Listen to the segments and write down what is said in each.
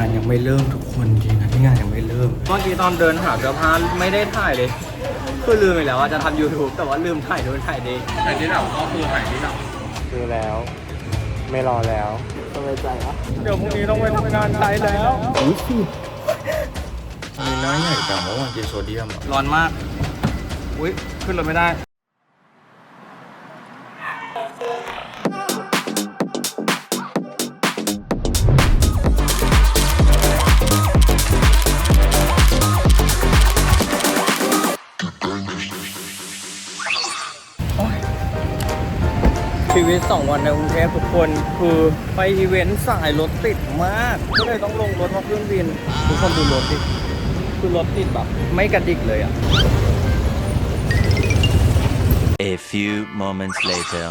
านยังไม่เริ่มทุกคนจริงนะที่งานยังไม่เริ่ม เมื่อกี้ตอนเดินหาเสื้อผ้าไม่ได้ถ่ายเลย คือลืมไปแล้วว่าจะทำ YouTube แต่ว่าลืมถ่ายโดนถ่ายดีถ่ายที่เราก็คือถ่ายที่เราคือแล้ว ไม่รอแล้วสบายใจอะเดี๋ยวพรุ่งนี้ต้องไปทำงานไทยแล้วอุ้ยสิมีน้อยใหญ่แต่เมื่อวานกินโซเดียมอะร้อนมาก อุ้ยขึ้นรถไม่ได้ ชีวิต 2 วันในกรุงเทพทุกคนคือไปอีเวนต์สายรถติดมาก ก็เลยต้องลงรถมาขึ้นบิน ทุกคนดูรถดิคือรถติดแบบไม่กระดิกเลยอะ A few moments later.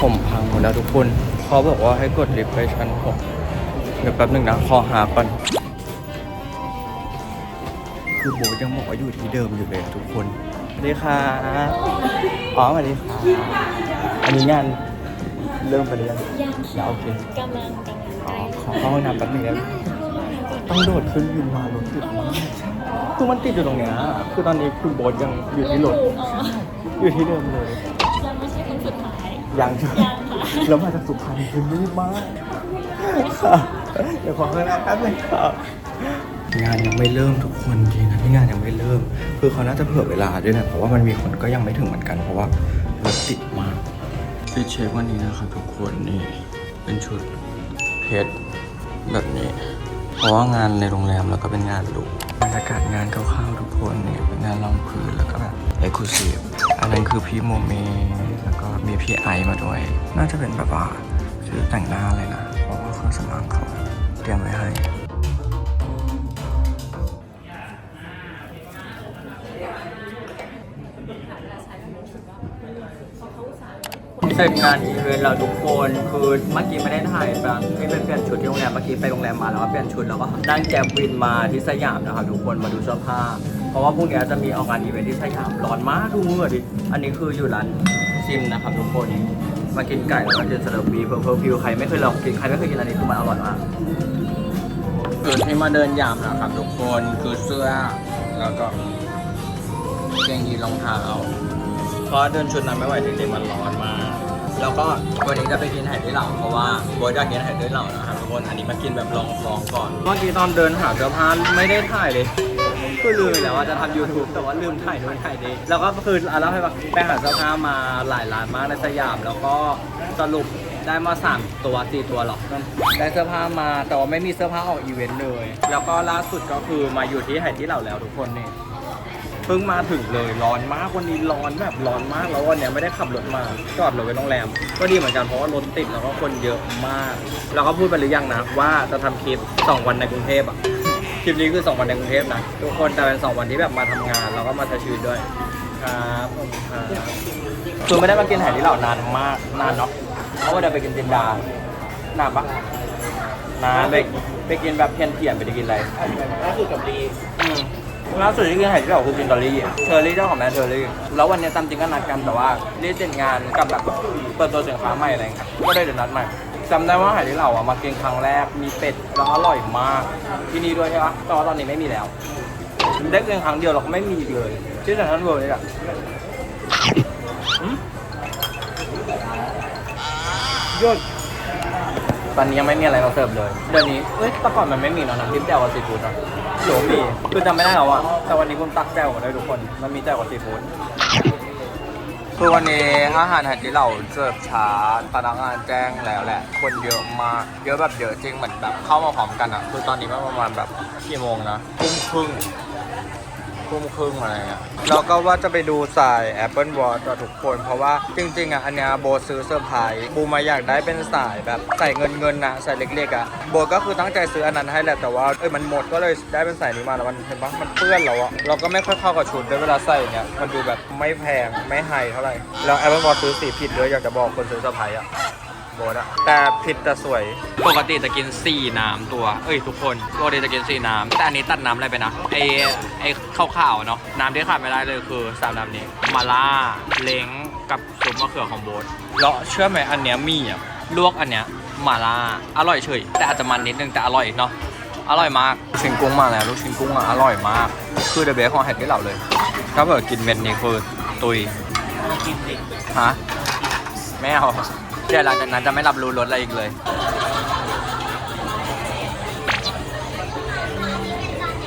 ผมพังหมดแล้วทุกคนเขาบอกว่าให้กดลิฟต์ไปชั้นหกเดี๋ยวแป๊บหนึ่งนะขอหาก่อนคือโบทยังบอกว่าอยู่ที่เดิมอยู่เลยทุกคนสวัส ดีค่ะอ๋อสวัสดีค่ะอันนี้งานเริ่มไปหรือยังยังแล้วโอเคกำลังกำลังอ๋ใกอล้ขอเข้าห้องน้ำแป๊บหนึงได้ไหมต้องโดดขึ้นวินมารถติดมากคือมันติดอยู่ตรงเนี้ยคือตอนนี้คุณโบ๊ทยังอยู่ที่รถอ๋ออยู่ที่เดิมเลยยังไม่ใช่คนสุดท้ายยังใช่ไหมยังค่ะแล้วมาจากสุพรรณคือรีบมากค่ะเดี๋ยวขอข้างหน้าแป๊บหนึงครับ งานยังไม่เริ่มทุกคนจริงนะที่งานยังไม่เริ่ม คือเขาน่าจะเผื่อเวลาด้วยนะเพราะว่ามันมีคนก็ยังไม่ถึงเหมือนกันเพราะว่ารถติดมากที่เช็ควันนี้นะครับทุกคนนี่เป็นชุดเพชรแบบนี้ เพราะว่างานในโรงแรมแล้วก็เป็นงานหรูบรรยากาศงานคร่าวๆทุกคนนี่เป็นงานรองพื้นแล้วก็แบบเอ็กซ์คลูซีฟอันนั้นคือพี่โมเมแล้วก็มีพี่ไอมาด้วย น่าจะเป็นแบบว่าชื่อแต่งหน้าเลยนะเพราะว่าเครื่องสำอางเขาเตรียมไว้ให้ เสร็จงานอีเวนต์เราทุกคนคือเมื่อกี้ไม่ได้ถ่ายบางไม่เป็นเปลี่ยนชุดที่โรงแรมเมื่อกี้ไปโรงแรมมาแล้วก็เปลี่ยนชุดแล้วก็นั่งแกร็บวินมาที่สยามนะครับทุกคนมาดูเสื้อผ้า เพราะว่าพรุ่งนี้จะมีออกงานอีเวนต์ที่สยามร้อนมากดูมือดิอันนี้คืออยู่ร้านซิมนะครับทุกคนมากินไก่แล้วก็กินสลัดบีเพิ่มเพิ่มฟิวใครไม่เคยลองกินใครไม่เคยกินอันนี้คือมันอร่อยมากจุดที่มาเดินยามนะครับทุกคนคือเสื้อแล้วก็เกงยีนรองเท้าเพราะเดินชุดนั้นไม่ไหวจริงๆมันร้อนมาก แล้วก็วันนี้จะไปกินไหที่เหล่าเพราะว่าโบทอยากกินไหที่เหล่านะครับทุกคนอันนี้มากินแบบลองฟองก่อนเมื่อกี้ตอนเดินหาเสื้อผ้าไม่ได้ถ่ายเลยคือลืมไปแล้วว่าจะทำ YouTube แต่ว่าลืมถ่ายโดนถ่ายดีแล้วก็คืออะเล่าให้ฟังไปหาเสื้อผ้ามาหลายร้านมากในสยาม แล้วก็สรุปได้มาสามตัวสี่ตัวหรอกได้เสื้อผ้ามาแต่ว่าไม่มีเสื้อผ้าออกอีเวนต์เลย แล้วก็ล่าสุดก็คือมาอยู่ที่ไห่ที่เหล่าแล้วทุกคนเนี่ย เพิ่งมาถึงเลยร้อนมากวันนี้ร้อนแบบร้อนมากแล้ววันเนี้ยไม่ได้ขับรถมาจอดรถไว้โรงแรม ก็ดีเหมือนกันเพราะว่ารถติดแล้วก็คนเยอะมาก แล้วก็พูดไปหรือยังนะว่าจะทำคลิป 2 วันในกรุงเทพอะคลิปนี้คือ 2 วันในกรุงเทพนะทุกคนแต่เป็น2วันที่แบบมาทำงานแล้วก็มาใช้ชีวิตด้วยครับผมครับคือไม่ได้มากินไหที่เหล่านานมากนานเนาะเพราะว่าเดี๋ยวไปกินจินดานานปะนานไปไปกินแบบเพียนเพียนๆไปได้กินอะไร ล่าสุดกับลี อืม ล่าสุดที่กินไห่ที่เราคือกินดอลลี่เชอร์รี่เจ้าของแบรนด์เชอร์รี่แล้ววันนี้ตามจริงก็นัดกันแต่ว่าเรีบเสร็จงานกับแบบเปิดตัวสินค้าใหม่อะไรอย่างเงี้ยก็ได้เดี๋ยวนัดใหม่จำได้ว่าไห่ที่เราอะมากินครั้งแรกมีเป็ดแล้วอร่อยมากที่นี่ด้วยใช่ปะแต่ว่าตอนนี้ไม่มีแล้วได้กินครั้งเดียวเราก็ไม่มีอีกเลยที่เซ็นทรัลเวิลด์นี่แหละอืมยอด ตอนนี้ยังไม่มีอะไรมาเสิร์ฟเลยเดี๋ยวนี้เอ้ยแต่ก่อนมันไม่มีเนอะน้ำจิ้มแจ่วกับซีฟู้ดอะหรือว่ามีคือจำไม่ได้แล้วอะแต่วันนี้คุณตักแจ่วมาด้วยทุกคน มันมีแจ่วกับซีฟู้ดคือวันนี้อาหารอาหารที่เราเสิร์ฟช้าพนักงานแจ้งแล้วแหละ คนเยอะมากเยอะแบบเยอะจริงเหมือนแบบเข้ามาพร้อมกันอะคือตอนนี้มันประมาณแบบกี่โมงนะทุ่มครึ่ง ทุ่มครึ่งอะไรเงี้ยเราก็ว่าจะไปดูสาย Apple Watch กับทุกคน เพราะว่าจริง ๆ อะ อันเนี้ยโบซื้อเซอร์ไพรส์บูมาอยากได้เป็นสายแบบใส่เงินเงินๆนะใส่เล็กๆอะโบก็คือตั้งใจซื้ออันนั้นให้แหละแต่ว่าเอ้ยมันหมดก็เลยได้เป็นสายนี้มาแล้วมันเห็นปะมันเปื้อนแล้วอะเราก็ไม่ค่อยเข้ากับชุดด้วยเวลาใส่เนี่ยมันดูแบบไม่แพงไม่ไฮเท่าไหร่แล้ว Apple Watch ซื้อสีผิดด้วยอยากจะบอกคนซื้อเซอร์ไพรส์อะ โบนอะแต่ผิดแต่สวย ปกติจะกิน 4 น้ำตัว เอ้ยทุกคนปกติจะกิน 4 น้ำแต่อันนี้ตัดน้ำอะไรไปนะไอไอข้าวๆเนาะน้ำที่ขาดไม่ได้เลยคือ3น้ำนี้มาล่าเล้งกับซุปมะเขือของโบนแล้วเชื่อไหมอันเนี้ยมีอะลวกอันเนี้ยหม่าล่าอร่อยเฉยแต่อาจจะมันนิดนึงแต่อร่อยเนาะอร่อยมากลูกชิ้นกุ้งมาแล้วลูกชิ้นกุ้งอะอร่อยมาก คือเดอะเบสของแฮตที่เราเลยถ้าเกิดกินเม็ดนี้คือตุยฮะไม่เอา เดี๋ยวหลังจากนั้นจะไม่รับรู้รสอะไรอีกเลย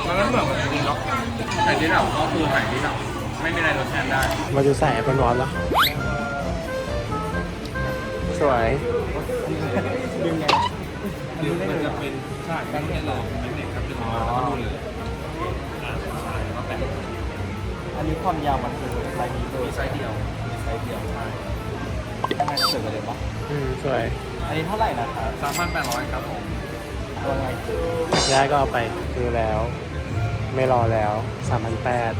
มันไม่เหมือนกับจริงเนาะแต่ที่เราก็คือหายที่เราไม่มีอะไรทดแทนได้ มาดูใส่แอปเปิลร้อนแล้ว สวยมันจะเป็นใช่แป้งเนี่ยหรอเป็นเด็กครับเป็นอ๋ออันนี้ความยาวมันคือไซส์นี้เลยมีไซส์เดียวไซส์เดียวใช่ทำไมสวยกว่าเลยปะ อืมสวยอันนี้เท่าไหร่นะครับสามพันแปดร้อยครับผมตัวไงได้ก็เอาไปซื้อแล้ว ไม่รอแล้วสามพันแปด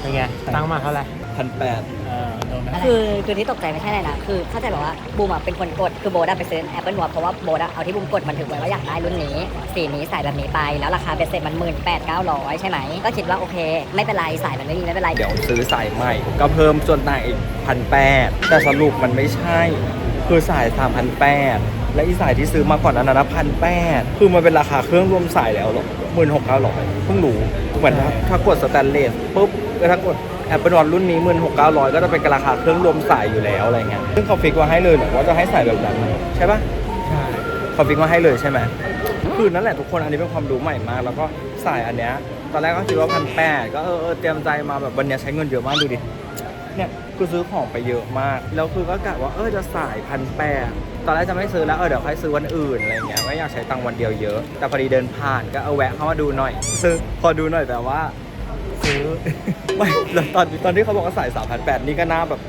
เป็นไง ตั้งมาเท่าไหร่ พันแปดเออโดนไหมคือคือที่ตกใจไม่ใช่อะไรนะคือเข้าใจแบบว่าบูมอะเป็นคนกดคือโบดอะไปซื้อ Apple Watch เพราะว่าโบดอะเอาที่บูมกดมันถือไว้ว่าอยากได้รุ่นนี้สีนี้ใส่แบบนี้ไป แล้วราคาเบ็ดเสร็จมันหมื่นแปดเก้าร้อยใช่ไหม ก็คิดว่าโอเค ไม่เป็นไรสายมันไม่มีไม่เป็นไร เดี๋ยวซื้อสายใหม่ ก็เพิ่มส่วนต่างอีกพันแปดแต่สรุปมันไม่ใช่ คือสายสามพันแปดและอีสายที่ซื้อมาก่อนนั้นนะพันแปดคือมันเป็นราคาเครื่องรวมสายแล้วหรอหมื่นหกเก้าร้อยเพิ่งรู้เหมือนถ้าถ้ากดสแตนเลสปุ๊บ แล้วถ้ากดแอปเปิลวอรุ่นนี้หมื่นหกเก้าร้อยก็จะเป็นราคาเครื่องรวมสายอยู่แล้วอะไรเงี้ยซึ่งเขาฟิกมาให้เลยเหรอว่าจะให้สายแบบนั้นใช่ปะใช่เขาฟิกมาให้เลยใช่ไหมคือนั่นแหละทุกคนอันนี้เป็นความรู้ใหม่มาก แล้วก็สายอันเนี้ยตอนแรกก็คิดว่าพันแปดก็เออเออเตรียมใจมาแบบวันเนี้ยใช้เงินเยอะมากดูดิเนี่ยคือซื้อของไปเยอะมาก แล้วคือก็กะว่าเออจะสายพันแปดตอนแรกจะไม่ซื้อแล้วเออเดี๋ยวค่อยซื้อวันอื่นอะไรเงี้ยไม่อยากใช้ตังค์วันเดียวเยอะ แต่พอดีเดินผ่านก็เอาแวะเข้ามาดูหน่อย ซื้อพอดูหน่อยแต่ว่าซื้อ ไม่แล้วตอนตอนที่เขาบอกว่าสายสามพันแปดนี่ก็น่าแบบ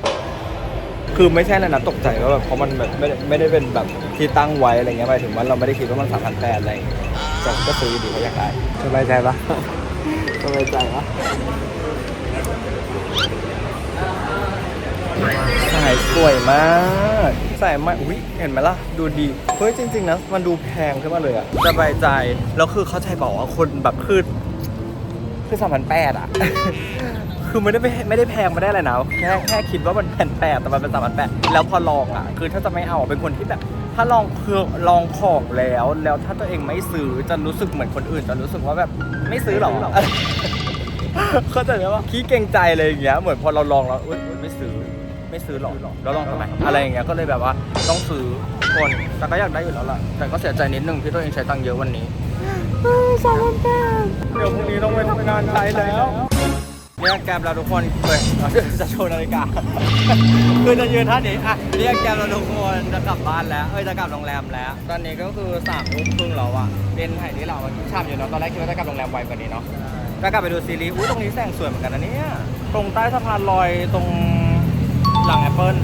คือไม่ใช่แล้วนะตกใจว่าแบบเพราะมันแบบไม่ได้ไม่ได้เป็นแบบที่ตั้งไว้อะไรเงี้ยหมายถึงว่าเราไม่ได้คิดว่ามันสามพันแปดอะไรอย่างเงี้ยแต่ก็ซื้ออยู่ดีเขาอยากได้สบายใจปะสบายใจวะสายสวยมากใส่มาอุ้ยเห็นไหมล่ะ ดูดี เฮ้ยจริง ๆนะมันดูแพงขึ้นมาเลยอะสบายใจ แล้วคือเข้าใจบอกว่าคนแบบคือ คือสามพันแปดอะคือไม่ได้ไม่ได้แพงไม่ได้อะไรนะแค่แค่คิดว่ามันแผ่นแปดแต่มันเป็นสามพันแปดแล้วพอลองอะ คือถ้าจะไม่เอาเป็นคนที่แบบ ถ้าลองคือลองของแล้ว แล้วถ้าตัวเองไม่ซื้อจะรู้สึกเหมือนคนอื่นจะรู้สึกว่าแบบไม่ซื้อหรอเข้าใจไหมว่าขี้เกรงใจเลยอย่างเงี้ยเหมือนพอเราลองแล้วอุ๊ยไม่ซื้อไม่ซื้อหรอกแล้วลองทำไมอะไรอย่างเงี้ยก็เลยแบบว่าต้องซื้อคนแต่ก็อยากได้อยู่แล้วล่ะแต่ก็เสียใจนิดนึงที่ตัวเองใช้ตังค์เยอะวันนี้ สามพันแปดเดี๋ยวพรุ่งนี้ต้องไปทำงานใช้แล้ว เรียกแกร็บเราทุกคนเฮ้ยเราจะโชว์นาฬิกา คือจะยืนท่านี้อะเรียกแกร็บเราทุกคนจะกลับบ้านแล้วเอ้ยจะกลับโรงแรมแล้ว ตอนนี้ก็คือสามทุ่มครึ่งแล้วอะเป็นไห่ที่เราชามอยู่เนาะตอนแรกคิดว่าจะกลับโรงแรมไวกว่านี้เนาะแล้วกลับไปดูซีรีส์อุ้ยตรงนี้แสงสวยเหมือนกันนะเนี่ยตรงใต้สะพานลอยตรงหลังแอปเปิล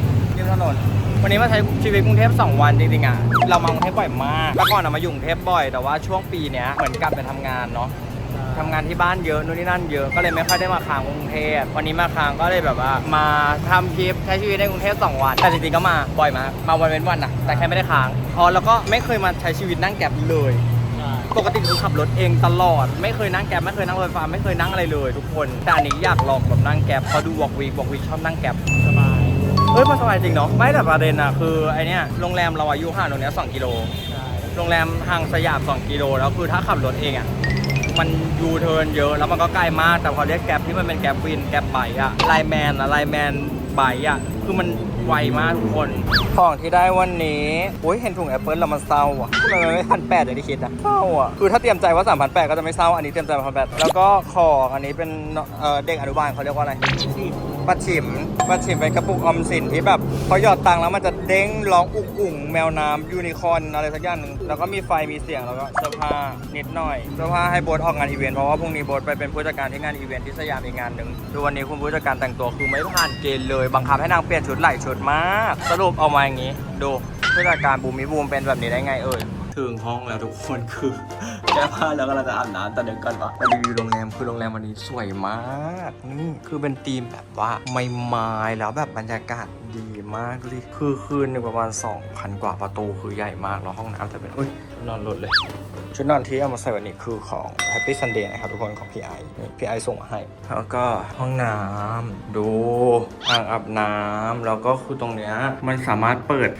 ถนน วันนี้มาใช้ชีวิตกรุงเทพ2 วันจริงๆอะ เรามากรุงเทพบ่อยมากแต่ก่อนอะมาอยู่กรุงเทพบ่อย แต่ว่าช่วงปีเนี้ยเหมือนกลับไปทำงานเนาะทำงานที่บ้านเยอะนู่นนี่นั่นเยอะ ก็เลยไม่ค่อยได้มาค้างกรุงเทพ วันนี้มาค้างก็เลยแบบว่ามาทำคลิปใช้ชีวิตในกรุงเทพ2วัน แต่จริงๆก็มาบ่อยมาก มาวันเว้นวันนะแต่แค่ไม่ได้ค้าง อ๋อแล้วก็ไม่เคยมาใช้ชีวิตนั่งแกร็บเลย ปกติคือขับรถเองตลอด ไม่เคยนั่งแกร็บไม่เคยนั่งรถไฟฟ้าไม่เคยนั่งอะไรเลย ทุกคนแต่อันนี้อยากลองแบบนั่งแกร็บเพราะดูวอกวีวอกวีชอบนั่งแกร็บสบาย เฮ้ยมันสบายจริงเนาะไม่แต่ประเด็นอะคือไอเนี้ยโรงแรมเราอายุห่างตรงเนี้ย2กิโลใช่โรงแรมห่างสยาม2กิโลแล้วคือถ้าขับรถเองอะมันยูเทิร์นเยอะแล้วมันก็ใกล้มากแต่พอเรียกแกร็บที่มันเป็นแกร็บวินแกร็บไบค์อะไลแมนอะไลแมนไบค์อะคือมันไวมากทุกคน ของที่ได้วันนี้โอ้ยเห็นถุงแอปเปิลแล้วมันเศร้าอะทำไมมันไม่พันแปดอย่างที่คิดอะเศร้าอะคือถ้าเตรียมใจว่าสามพันแปดก็จะไม่เศร้าอันนี้เตรียมใจพันแปดแล้วก็ของอันนี้เป็นเอ่อเด็กอนุบาลเขาเรียกว่าอะไร ปัดฉิมปัดฉิมเป็นกระปุกออมสินที่แบบพอหยอดตังค์แล้วมันจะเด้งร้องอุกอุ่งแมวน้ำยูนิคอร์นอะไรสักอย่างหนึ่งแล้วก็มีไฟมีเสียงแล้วก็เสื้อผ้านิดหน่อยเสื้อผ้าให้โบ๊ทออกงานอีเวนต์เพราะว่าพรุ่งนี้โบ๊ทไปเป็นผู้จัดการที่งานอีเวนต์ที่สยามอีกงานหนึ่งดูวันนี้คุณผู้จัดการแต่งตัวคือไม่ผ่านเกณฑ์เลยบังคับให้นางเปลี่ยนชุดหลายชุดมากสรุปเอามาอย่างนี้ดูผู้จัดการบูมมิบูมเป็นแบบนี้ได้ไงเอ่ยถึงห้องแล้วทุกคนคือ แก้ผ้าแล้วก็เราจะอาบน้ำแต่เดี๋ยวก่อนว่ารีวิวโรงแรมคือโรงแรมวันนี้สวยมากนี่คือเป็นธีมแบบว่าไม่ไม้แล้วแบบบรรยากาศดีมากดูดิคือคืนหนึ่งประมาณ 2,000 กว่าประตูคือใหญ่มากแล้วห้องน้ำจะเป็นอุ้ยนอนหลุดเลยชุดนอนที่เอามาใส่วันนี้คือของ Happy Sunday นะครับทุกคนของพี่ไอนี่พี่ไอส่งมาให้ แล้วก็ห้องน้ำดูอ่างอาบน้ำแล้วก็คือตรงเนี้ยมันสามารถเปิด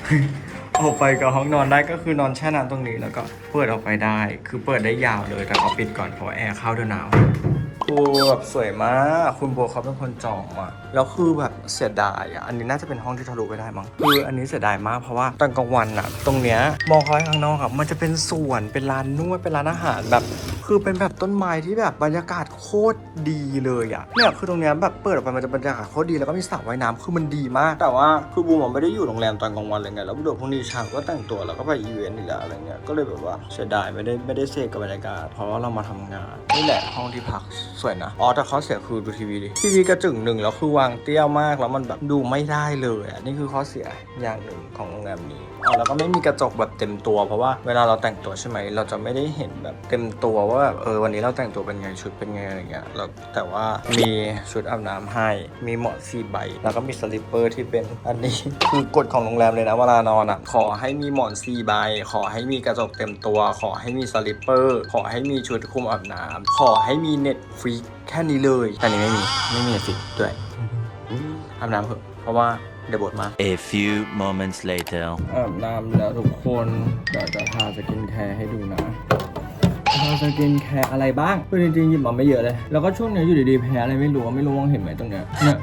ออกไปกับห้องนอนได้ก็คือนอนแช่น้ำตรงนี้แล้วก็เปิดออกไปได้ คือเปิดได้ยาวเลยแต่เขาปิดก่อนเพราะว่าแอร์เข้าเดือนหนาว ครูแบบสวยมาก คุณโบเขาเป็นคนจองอะ แล้วคือแบบเสียดายอะ อันนี้น่าจะเป็นห้องที่ทะลุไปได้มั้ง คืออันนี้เสียดายมากเพราะว่าตอนกลางวันอะ ตรงเนี้ยมองเข้าไปข้างนอกครับ มันจะเป็นสวน เป็นร้านนวด เป็นร้านอาหารแบบ คือเป็นแบบต้นไม้ที่แบบบรรยากาศโคตรดีเลยอะ เนี่ยคือตรงเนี้ยแบบเปิดออกไปมันจะบรรยากาศโคตรดีแล้วก็มีสระว่ายน้ำคือมันดีมาก แต่ว่าคือบูมอะไม่ได้อยู่โรงแรมตอนกลางวันเลยไง แล้วเดี๋ยวพรุ่งนี้เช้าก็แต่งตัวแล้วก็ไปอีเวนต์อีกแล้วอะไรเงี้ย ก็เลยแบบว่าเสียดายไม่ได้ไม่ได้เซฟกับบรรยากาศ เพราะว่าเรามาทำงานนี่แหละห้องที่พักสวยนะ อ๋อแต่ข้อเสียคือดูทีวีดิ ทีวีกระจึงหนึ่งแล้วคือวางเตี้ยมากแล้วมันแบบดูไม่ได้เลยอะนี่คือข้อเสียอย่างหนึ่งของโรงแรมนี้อ๋อแล้วก็ไม่มีกระจกแบบเต็มตัว เพราะว่าเวลาเราแต่งตัวใช่ไหมเราจะไม่ได้เห็นแบบเต็มตัวว่าแบบเออวันนี้เราแต่งตัวเป็นไงชุดเป็นไงอะไรเงี้ยแล้วแต่ว่ามีชุดอาบน้ำให้ มีหมอนสี่ใบ แล้วก็มีสลิปเปอร์ที่เป็นอันนี้ คือกฎของโรงแรมเลยนะเวลานอนอะขอให้มีหมอนสี่ใบ ขอให้มีกระจกเต็มตัว ขอให้มีสลิปเปอร์ ขอให้มีชุดคลุมอาบน้ำขอให้มีเน็ตฟรีแค่นี้เลย แต่อันนี้ไม่มี ไม่มีเน็ตฟรีด้วยอาบน้ำเถอะเพราะว่าเดี๋ยวบทมา A few moments later. อาบน้ำแล้วทุกคนเดี๋ยวจะทาสกินแคร์ให้ดูนะทาสกินแคร์อะไรบ้างคือจริงๆหยิบมาไม่เยอะเลย แล้วก็ช่วงนี้อยู่ดีๆแพ้อะไรไม่รู้อะไม่รู้มองเห็นไหมตรงเนี้ยเนี่ย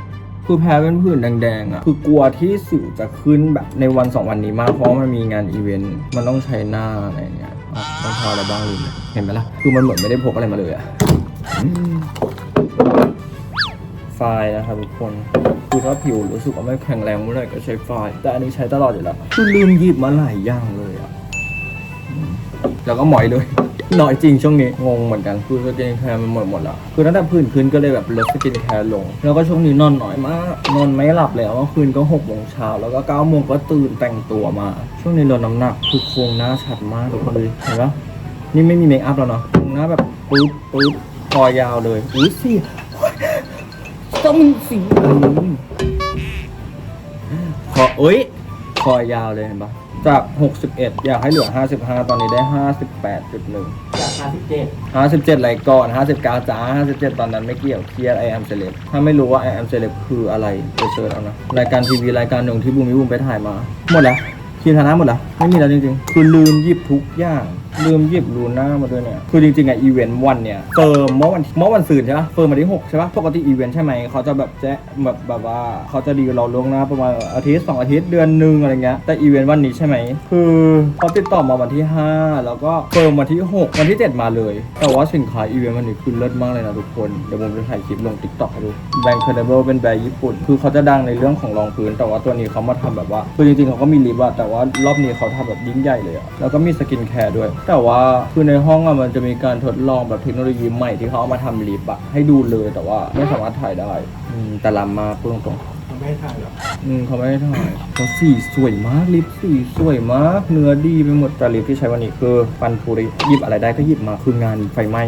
คือแพ้เป็นผื่นแดงๆอะ คือกลัวที่สิวจะขึ้นแบบในวันสองวันนี้มาก เพราะว่ามันมีงานอีเวนต์ มันต้องใช้หน้าอะไรเงี้ยอะต้องทาอะไรบ้างลืมเลยเห็นไหมล่ะ คือมันเหมือนไม่ได้พกอะไรมาเลยอะอืม ไฟล์นะครับทุกคนคือถ้าผิวรู้สึกว่าไม่แข็งแรงเมื่อไหร่ก็ใช้ไฟล์แต่อันนี้ใช้ตลอดอยู่แล้วคือลืมหยิบมาหลายอย่างเลยอะแล้วก็หมอยเลยหน่อยจริงช่วงนี้งงเหมือนกันคือสกินแคร์มันหมดหมดแล้วคือตั้งแต่พื้นขึ้นก็เลยแบบลดสกินแคร์ลง แล้วก็ช่วงนี้นอนน้อยมากนอนไม่หลับเลยเมื่อคืนก็หกโมงเช้าแล้วก็เก้าโมงก็ตื่นแต่งตัวมา ช่วงนี้ลดน้ำหนักคือโครงหน้าชัดมากทุกคนเลยเห็นปะนี่ไม่มีเมคอัพแล้วเนาะโครงหน้าแบบปุ๊บปุ๊บ คอยาวเลยอุ้ยสิต้องมีสีอืมคอเอ้ยคอยาวเลยเห็นปะจาก 61 อยากให้เหลือ 55 ตอนนี้ได้ 58.1 จาก57 57ไรก่อน 59 จ้า 57 ตอนนั้นไม่เกี่ยวเครียด I am celeb ถ้าไม่รู้ว่า I am celeb คืออะไรไปเสิร์ชเอานะ รายการทีวีรายการหนึ่งที่บูมมิบูมไปถ่ายมา หมดแล้วคิวธนาหมดแล้ว ไม่มีแล้วจริงๆ คือลืมหยิบทุกอย่าง ลืมหยิบลูน่ามาด้วยเนี่ย คือจริงๆอะอีเวนต์วันเนี่ยเฟิร์มเมื่อวันเมื่อวันสื่นใช่ปะเฟิร์มวันที่6ใช่ปะปกติอีเวนต์ใช่ไหมเขาจะแบบแจ้งแบบแบบว่าเขาจะดีลเราล่วงหน้าประมาณอาทิตย์สองอาทิตย์เดือนหนึ่งอะไรเงี้ยแต่อีเวนต์วันนี้ใช่ไหมคือเขาติดต่อมาวันที่ 5 แล้วก็เฟิร์มวันที่ 6 วันที่ 7 มาเลย แต่ว่าสินค้าอีเวนต์วันนี้คือเลิศมากเลยนะทุกคนเดี๋ยวผมจะถ่ายคลิปลงติ๊กต็อกให้ดูแบรนด์ Credible เป็นแบรนด์ญี่ปุ่น คือเขาจะดังในเรื่องของรองพื้น แต่ว่าตัวนี้เขามาทำแบบว่าคือจริงๆเขาก็มีลิปอะแต่ว่ารอบนี้เขาทำแบบยิ่งใหญ่เลยอะแล้วก็มีสกินแคร์ด้วย แต่ว่าคือในห้องอะมันจะมีการทดลองแบบเทคโนโลยีใหม่ที่เขาเอามาทำลิปอะให้ดูเลยแต่ว่าไม่สามารถถ่ายได้อืมแต่ลำมากพูดตรงๆไม่ให้ถ่ายหรออืมเขาไม่ได้ถ่ายเขาสีสวยมากลิปสีสวยมาก เนื้อดีไปหมดแต่ลิปที่ใช้วันนี้คือ ปันปุริหยิบอะไรได้ก็หยิบมาคืองานไฟไหม้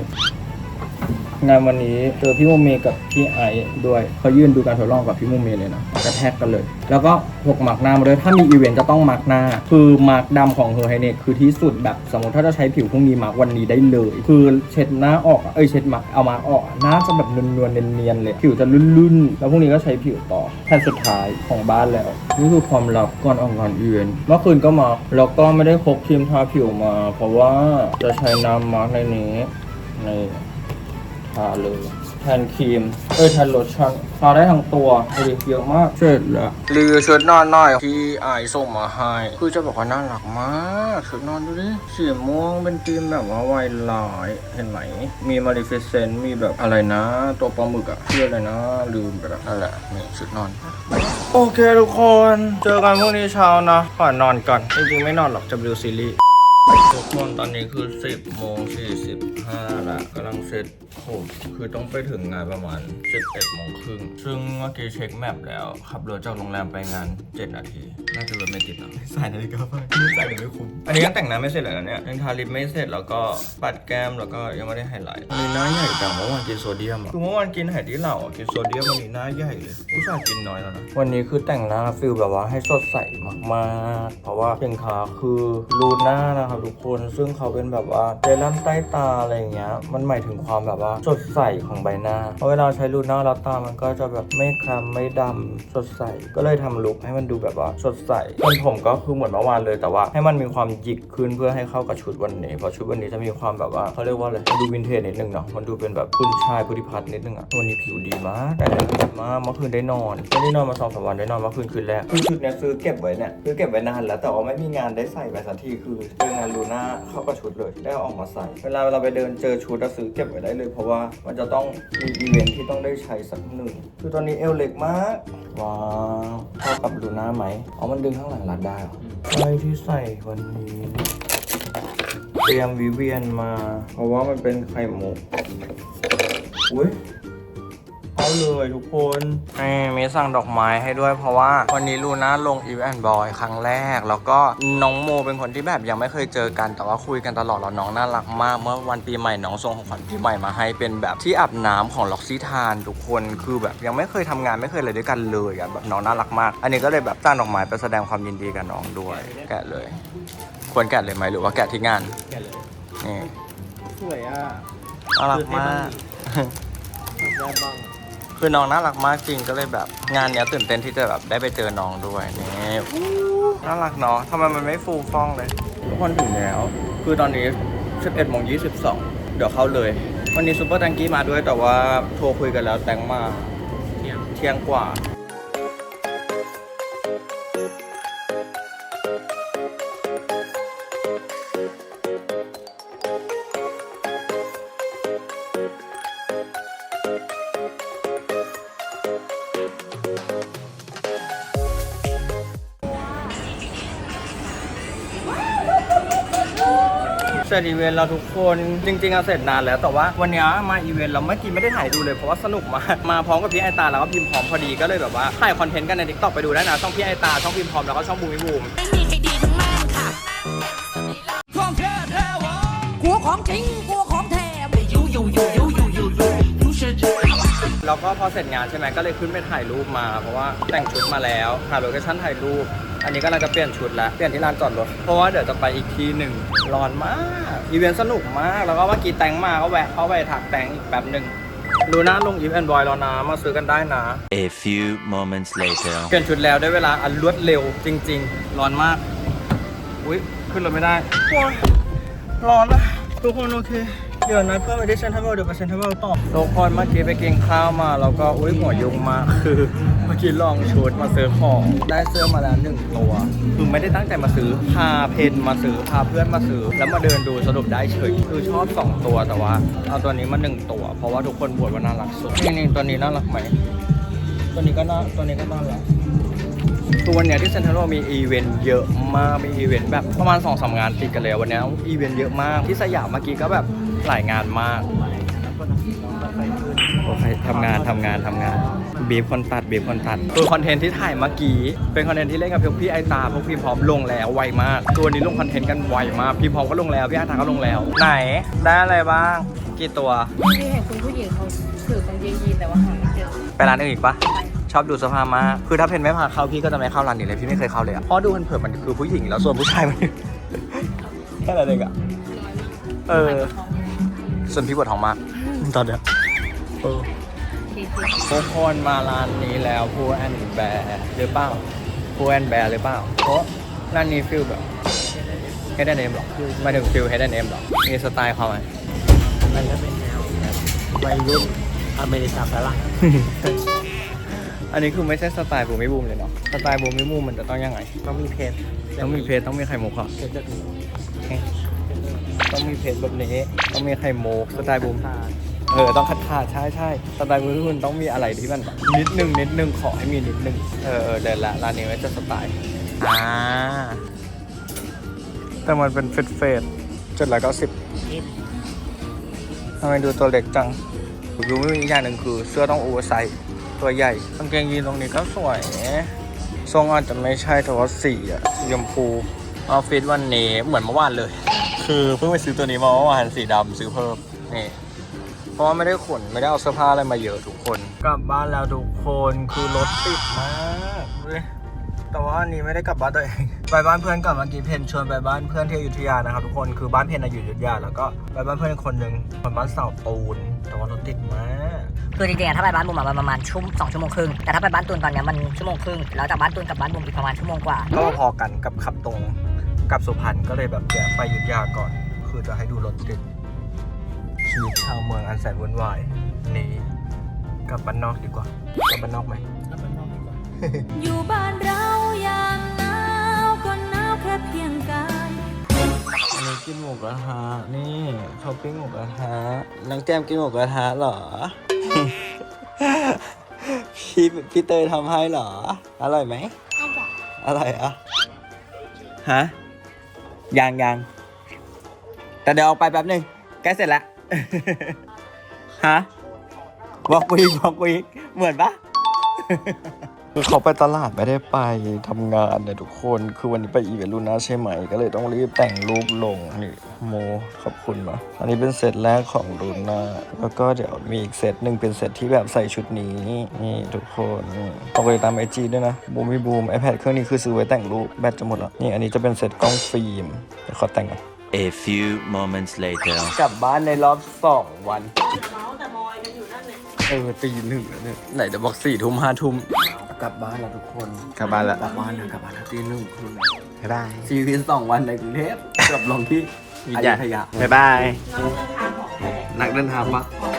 งานวันนี้เจอพี่โมเมกับพี่ไอด้วยเขายื่นดูการทดลองกับพี่โมเมเลยนะกระแทกกันเลย แล้วก็พกมาร์กหน้ามาด้วยถ้ามีอีเวนต์จะต้องมาร์กหน้า คือมาร์กดำของเฮอร์ไฮเนคือที่สุดแบบสมมติถ้าจะใช้ผิวพรุ่งนี้มาร์กวันนี้ได้เลย คือเช็ดหน้าออกเอ้ยเช็ดมาร์กเอามาร์กออกหน้าจะแบบนวลๆเนียนๆเลยผิวจะลื่นๆแล้วพรุ่งนี้ก็ใช้ผิวต่อแผ่นสุดท้ายของบ้านแล้วนี่คือความลับก่อนออกงานอีเวนต์เมื่อคืนก็มาร์กแล้วก็ไม่ได้พกครีมทาผิวมา เพราะว่าจะใช้น้ำมาร์กในนี้ในาเลยแทนครีม เอ้ยแทนโลชั่นทาได้ทั้งตัวดูดิเยอะมาก เสร็จแล้วรีวิวชุดนอนหน่อยที่ไอายส่งมาให้คือจะบอกว่าน่ารักมากชุดนอนดูดิสีม่วงเป็นธีมแบบว่าไวน์ไลท์เห็นไหม มีมาริฟิเซนมีแบบอะไรนะ ตัวปลาหมึกอะชื่ออะไรนะ ลืมไปแล้วนั่นแหละนี่ชุดนอน โอเคทุกคน เจอกันพรุ่งนี้เช้านะขอนอนก่อนจริงๆไม่นอนหรอกจะไปดูซีรีส์ทุกคนตอนนี้คือ 10โมง45 ละกำลังเสร็จผมคือต้องไปถึงงานประมาณ 11โมงครึ่ง ซึ่งเมื่อกี้เช็คแมปแล้ว ขับรถจากโรงแรมไปงาน 7 นาที น่าจะรถไม่ติดนะใส่นาฬิกาไปไม่ใส่เดี๋ยวไม่คุ้มไปอันนี้ยังแต่งหน้าไม่เสร็จเลยนะเนี่ยยังทาลิปไม่เสร็จแล้วก็ปัดแก้มแล้วก็ยังไม่ได้ไฮไลท์มีหน้าใหญ่จังเมื่อวานกินโซเดียมอะคือเมื่อวานกินไหที่เหล่าอะกินโซเดียมวันนี้หน้าใหญ่เลยผู้ชายกินน้อยแล้วนะ วันนี้คือแต่งหน้าฟิลแบบว่าให้สดใสมากๆ เพราะว่าสินค้าคือลูน่านะครับทุกคน ซึ่งเขาเป็นแบบว่าเจลลัมใต้ตาอะไรอย่างเงี้ย มันหมายถึงความแบบว่าสดใสของใบหน้า เพราะเวลาใช้ลูน่าแล้วตามันก็จะแบบไม่คล้ำไม่ดำสดใส ก็เลยทำลุคให้มันดูแบบว่าสดใสส่วนผมก็คือเหมือนเมื่อวานเลยแต่ว่า ให้มันมีความหยิกขึ้นเพื่อให้เข้ากับชุดวันนี้ เพราะชุดวันนี้จะมีความแบบว่าเขาเรียกว่าอะไรมันดูวินเทจนิดนึงเนาะ มันดูเป็นแบบคุณชายพุทธิพัฒน์นิดนึงอะวันนี้ผิวดีมากแต่งหน้าดีมากเมื่อคืนได้นอนไม่ได้นอนมาสองสามวันได้นอนเมื่อคืนคืนแรกคือชุดเนี้ยซื้อเก็บไว้เนี่ยซื้อเก็บไว้นานแล้ว แต่ว่าไม่มีงานได้ใส่ไปสักทีคือเจองานลูน่าเข้ากับชุดเลยได้ออกมาใส่ เวลาเราไปเดินเจอชุดเราซอเก็บไว้ได้เลย เพราะว่ามันจะต้องมีอีเวนท์ที่ต้องได้ใช้สักหนึ่งคือตอนนี้เอวเล็กมาก ว้าวเข้ากับลูน่าไหมอ๋อมันดึงข้างหลังรัดได้เหรอใช่ที่ใส่วันนี้เตรียมวิเวียนมา เพราะว่ามันเป็นไข่มุกอุ้ย เอาเลยทุกคนนี่มีสั่งดอกไม้ให้ด้วยเพราะว่าวันนี้ลูน่าลงอีเวนต์บอยครั้งแรก แล้วก็น้องโมเป็นคนที่แบบยังไม่เคยเจอกัน แต่ว่าคุยกันตลอดแล้วน้องน่ารักมาก เมื่อวันปีใหม่น้องส่งของขวัญปีใหม่มาให้เป็นแบบที่อาบน้ำของล็อกซี่ทานทุกคนคือแบบยังไม่เคยทำงานไม่เคยอะไรด้วยกันเลยอะแบบน้องน่ารักมาก อันนี้ก็เลยแบบสั่งดอกไม้ไปแสดงความยินดีกับน้องด้วย แกะเลย ควรแกะเลยไหมหรือว่าแกะที่งานแกเลยนี่สวยอะน่ารักมากได้บ้าง คือน้องน่ารักมากจริงก็เลยแบบงานเนี้ยตื่นเต้นที่จะแบบได้ไปเจอน้องด้วยนี่อู้น่ารักเนาะทำไมมันไม่ฟูฟ่องเลยทุกคนถึงแล้ว คือตอนนี้ 11โมง22 เดี๋ยวเข้าเลย วันนี้ซูเปอร์แตงกี้มาด้วยแต่ว่าโทรคุยกันแล้วแตงมาเที่ยงเที่ยงกว่า สร็จอีเวนต์เราทุกคนจริงๆอะเสร็จนานแล้วแต่ว่าวันเนี้ยมาอีเวนต์เราเมื่อกี้ไม่ได้ถ่ายดูเลยเพราะว่าสนุกมากมาพร้อมกับพี่ไอตาแล้วก็พิมพ์พร้อมพอดีก็เลยแบบว่าถ่ายคอนเทนต์กันในทิกตอกไปดูได้นะช่องพี่ไอตาช่องพิมพ์พร้อมแล้วก็ช่องบูมิบูมก แล้วก็พอเสร็จงานใช่ไหมก็เลยขึ้นไปถ่ายรูปมา เพราะว่าแต่งชุดมาแล้วถ่ายโลเคชั่นถ่ายรูป อันนี้ก็เราจะเปลี่ยนชุดแล้วเปลี่ยนที่ลานจอดรถ เพราะว่าเดี๋ยวจะไปอีกที่หนึ่งร้อนมาก อีเวนต์สนุกมาก แล้วก็เมื่อกี้แต่งมาก็แวะเข้าไปถักแต่งอีกแป๊บหนึ่งลูน่าลงอีเวนต์บอยแล้วนะมาซื้อกันได้นะ A few moments later. เปลี่ยนชุดแล้วได้เวลาอันรวดเร็วจริง ๆ ร้อนมาก อุ้ยขึ้นรถไม่ได้โอ้ยร้อนนะทุกคนโอเค เดี๋ยวนัดเพื่อนไปที่เซนทรัลเวิลด์เดี๋ยวไปเซนทรัลเวิลด์ต่อทุกคนเมื่อกี้ไปกินข้าวมาแล้วก็อุ้ยหัวยุงมากคือเมื่อกี้ลองชุดมาซื้อของได้เสื้อมาแล้วหนึ่งตัวคือไม่ได้ตั้งใจมาซื้อพาเพนมาซื้อพาเพื่อนมาซื้อแล้วมาเดินดูสรุปได้เฉยคือชอบสองตัวแต่ว่าเอาตัวนี้มาหนึ่งตัวเพราะว่าทุกคนบ่นว่าน่ารักสุดนี่นี่ตัวนี้น่ารักไหมตัวนี้ก็น่าตัวนี้ก็น่ารักคือวันเนี้ยที่เซ็นทรัลเวลมีอีเวนต์เยอะมาก มีอีเวนต์แบบประมาณ2อสงานติดกันเลยวันนี้อีเวนต์เยอะมากที่สยามเมื่อกี้ก็แบบ หลายงานมากโอเคทำงานทำงานทำงานบีบคนตัดบีบคนตัดคือคอนเทนต์ที่ถ่ายเมื่อกี้ เป็นคอนเทนต์ที่เล่นกับพวกพี่ไอตาพวกพี่พร้อมลงแล้วไวมากตัวนี้ลงคอนเทนต์กันไวมากพี่พร้อมก็ลงแล้วพี่ไอตาก็ลงแล้ว ไหนได้อะไรบ้าง กี่ตัวที่เห็นคุณผู้หญิงเขาถือกางเกงยีนแต่ว่าหาไม่เจอไปร้านอื่นอีกปะชอบดูเสื้อผ้ามาก คือถ้าเพนไม่พาเข้าพี่ก็จะไม่เข้าร้านนี้เลยพี่ไม่เคยเข้าเลยอะเพราะดูมันเผื่อมันคือผู้หญิงแล้วส่วนผู้ชายมันแค่นั้นเองอะเออ ส่วนพี่ปวดท้องมาก ตอนเนี้ยเออทุกคนมาร้านนี้แล้วพูแอนแบร์หรือเปล่าพูแอนแบร์หรือเปล่าเพราะร้านนี้ฟิลแบบเฮดแอนเอ็มหรอหมายถึงฟิลเฮดแอนเอ็มหรอมีสไตล์เขาไหมมันก็เป็นแนวแบบวัยรุ่นอเมริกาฝรั่งอันนี้คือไม่ใช่สไตล์บูมิบูมเลยเนาะสไตล์บูมิบูมมันจะต้องยังไง ต้องมีเพจต้องมีเพจต้องมีไข่มุกเหรอเพจแบบนี้ ต้องมีเพจแบบนี้ ต้องมีไข่มุกสไตล์บูมาดเออต้องคัดขาดใช่ใช่สไตล์บูมิบูมต้องมีอะไรที่มันแบบนิดนึงนิดนึงขอให้มีนิดนึงเออเออเดินละร้านนี้ไว้จะสไตล์อ่าแต่มันเป็นเฟดเฟดเจ็ดร้อยเก้าสิบทำไมดูตัวเล็กจังดูไม่มีอีกอย่างหนึ่งคือเสื้อต้องโอเวอร์ไซส์ตัวใหญ่กางเกงยีนตรงนี้ก็สวยทรงอาจจะไม่ใช่แต่ว่าสีอะสีชมพูออฟฟิศวันนี้เหมือนเมื่อวานเลย คือเพิ่งไปซื้อตัวนี้มาเมื่อวานสีดำซื้อเพิ่มนี่เพราะว่าไม่ได้ขนไม่ได้เอาเสื้อผ้าอะไรมาเยอะทุกคน กลับบ้านแล้วทุกคนคือรถติดมากเลยแต่ว่าอันนี้ไม่ได้กลับบ้านตัวเอง ไปบ้านเพื่อนกลับเมื่อกี้เพนชวนไปบ้านเพื่อนที่อยุธยานะครับทุกคนคือบ้านเพนอะอยู่อยุธยาแล้วก็ไปบ้านเพื่อนอีกคนนึงคนบ้านเสาปูนแต่ว่ารถติดมากคือจริงๆอะถ้าไปบ้านบุมอะมันประมาณชั่วสองชั่วโมงครึ่งแต่ถ้าไปบ้านตูนตอนเนี้ยมันชั่วโมงครึ่งแล้วจากบ้านตูนกลับบ้านบุมอีกประมาณชั่วโมงกว่า ก็พอๆกันกับขับตรง กับสุพรรณก็เลยแบบแวะไปอยุธยาก่อน คือจะให้ดูรถติดชีวิตชาวเมืองอันแสนวุ่นวายนี่กลับบ้านนอกดีกว่ากลับบ้านนอกไหมอยู่บ้านเราอย่างหนาวก็หนาวแค่เพียงกายอันนี้กินหมูกระทะนี่ช้อปปิ้งหมูกระทะนางแก้มกินหมูกระทะเหรอพี่พี่เตยทำให้เหรอ อร่อยไหมอร่อยอะฮะ ยังยังแต่เดี๋ยวออกไปแป๊บหนึ่งใกล้เสร็จแล้ว ฮะบอกกูอีกบอกกูอีกเหมือนปะ คือเขาไปตลาดไม่ได้ไปทำงานเนี่ยทุกคน คือวันนี้ไปอีเวนต์ลูน่าใช่ไหม ก็เลยต้องรีบแต่งรูปลงนี่โมขอบคุณมาอันนี้เป็นเซตแรกของลูน่าแล้วก็เดี๋ยวมีอีกเซตหนึ่งเป็นเซตที่แบบใส่ชุดนี้นี่ทุกคนเอาไปตามไอจีด้วยนะบูมมีบูม iPad เครื่องนี้คือซื้อไว้แต่งรูปแบตจะหมดแล้วนี่อันนี้จะเป็นเซตกล้องฟิล์มเดี๋ยวขอแต่งก่อน A few moments later. กลับบ้านในรอบสองวันเออตีหนึ่งแล้วเนี่ยไหนเดี๋ยวบอกสี่ทุ่มห้าทุ่ม กลับบ้านแล้วทุกคนกลับบ้านแล้ว กลับบ้านแล้วกลับบ้านแล้วตีหนึ่งคืนบ๊ายบาย ชีวิตสองวันในกรุงเทพกลับลงที่อยุธยาบ๊ายบาย นักเดินทางปะขอ